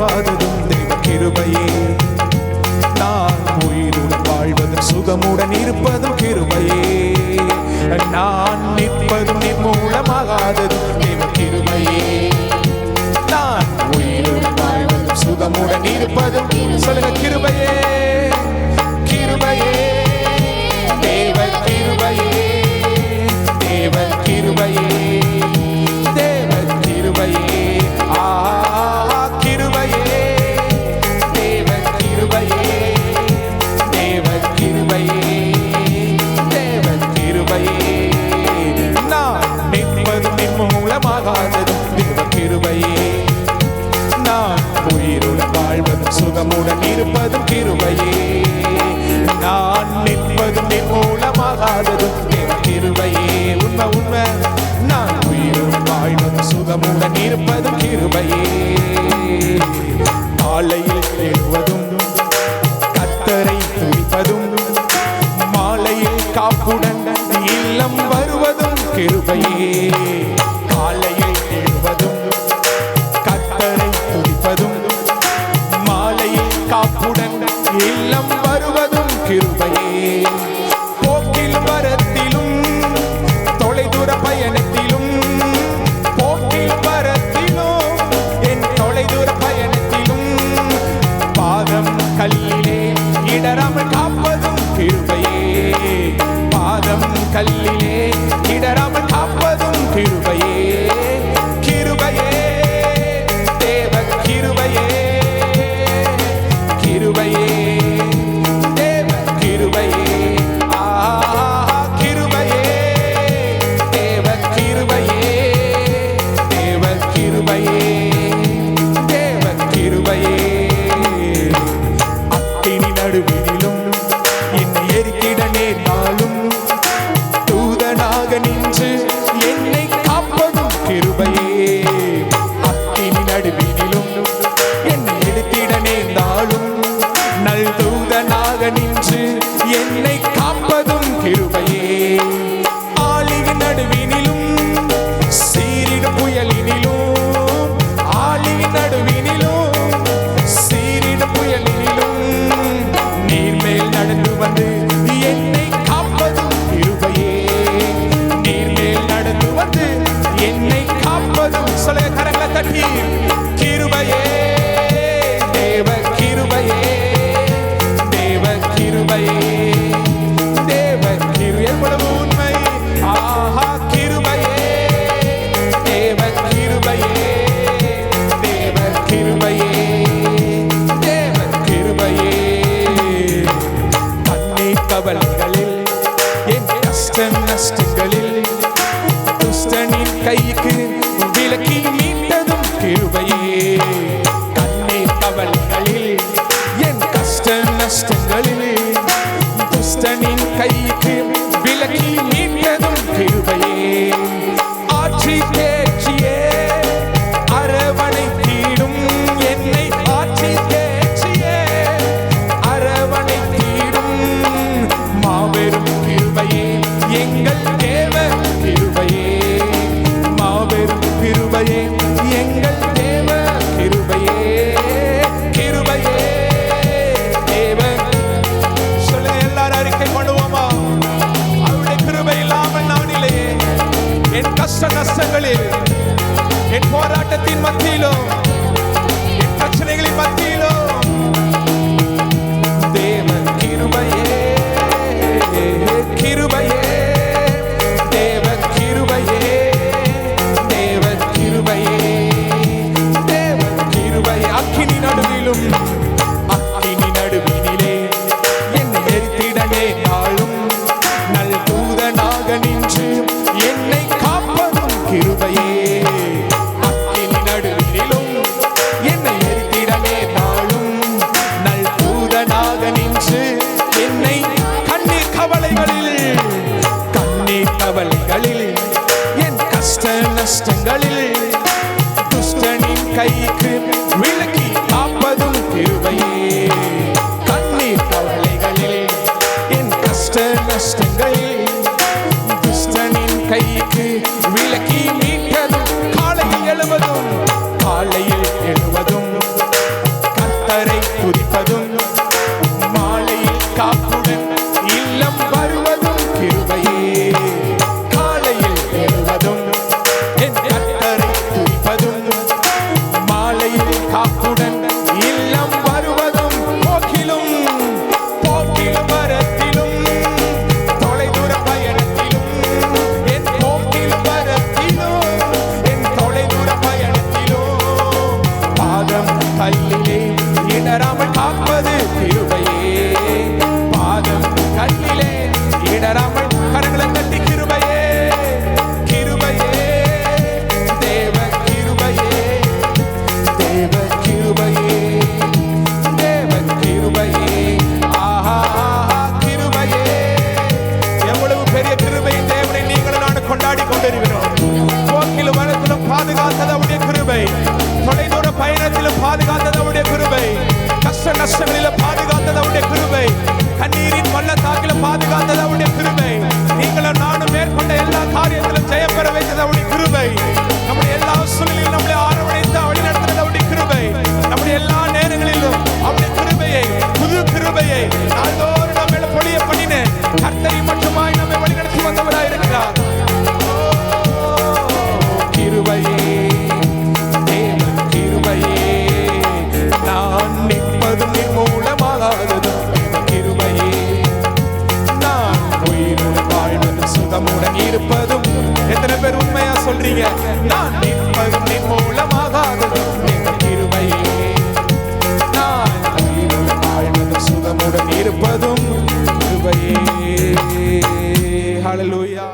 சாகாததும் தெய்வ கிருபையே. நான் உயிருடன் வாழ்வதும் சுகமுடன் இருப்பதும் கிருபையே. நான் நிற்பதும் நிம்மூலமாகாததும் தெய்வ கிருபையே. நான் உயிருடன் வாழ்வதும் சுகமுடன் இருப்பதும் இருப்பதும் கிருபையே. நான் நிற்பதும் என் மூலமாகாததும் என் கிருபையே. உண்மை உண்மை. நான் உயிரும் வாழ்வும் சுகமுடன் இருப்பதும் கிருபையே. காலையில் எழுவதும் கத்தரை துடிப்பதும் மாலையில் காப்புடன் இல்லம் வருவதும் கிருபையே. காலையில் எழுவதும் போக்கிலும் வரத்திலும் தொலைதூர பயணத்திலும் போக்கிலும் வரத்திலும் என் தொலைதூர பயணத்திலும் பாதம் கல்லிலே இடராமல் காப்பதும் கிருபையே. பாதம் கல்லில் கஷ்ட நஷ்டங்களில் துஷ்டனின் கைக்கு விலக்கி மீட்டதும் கிருபையே கண்ணீர் கவலைகளில் என் கஷ்ட நஷ்டங்களில் துஷ்டனின் கைக்கு விலக்கி மீட்டதும் கிருபையே ஆட்சி தேவை கஷ்டங்களில் துஷ்டனின் கைக்கு விலகி காப்பதும் திருவையே கண்ணீர் கவலைகளில் என் கஷ்ட நஷ்டங்களில் துஷ்டனின் கைக்கு விலகி கஷ்டங்களில பாதுகாத்தது அவருடைய கிருபை. கண்ணீரின் பள்ளத்தாக்கில பாதுகாத்தது அவருடைய கிருபை. நீங்களும் நானும் மேற்கொண்ட எல்லா காரியத்திலும் ஜெயப்பெற வைத்தது அவருடைய நான் நிற்பதும் நிர்மூலமாகாததும் என் கிருபையே நான் உயிரோடு வாழ்வதும் சுகமுடன் இருப்பதும் கிருபையே. ஹalleluya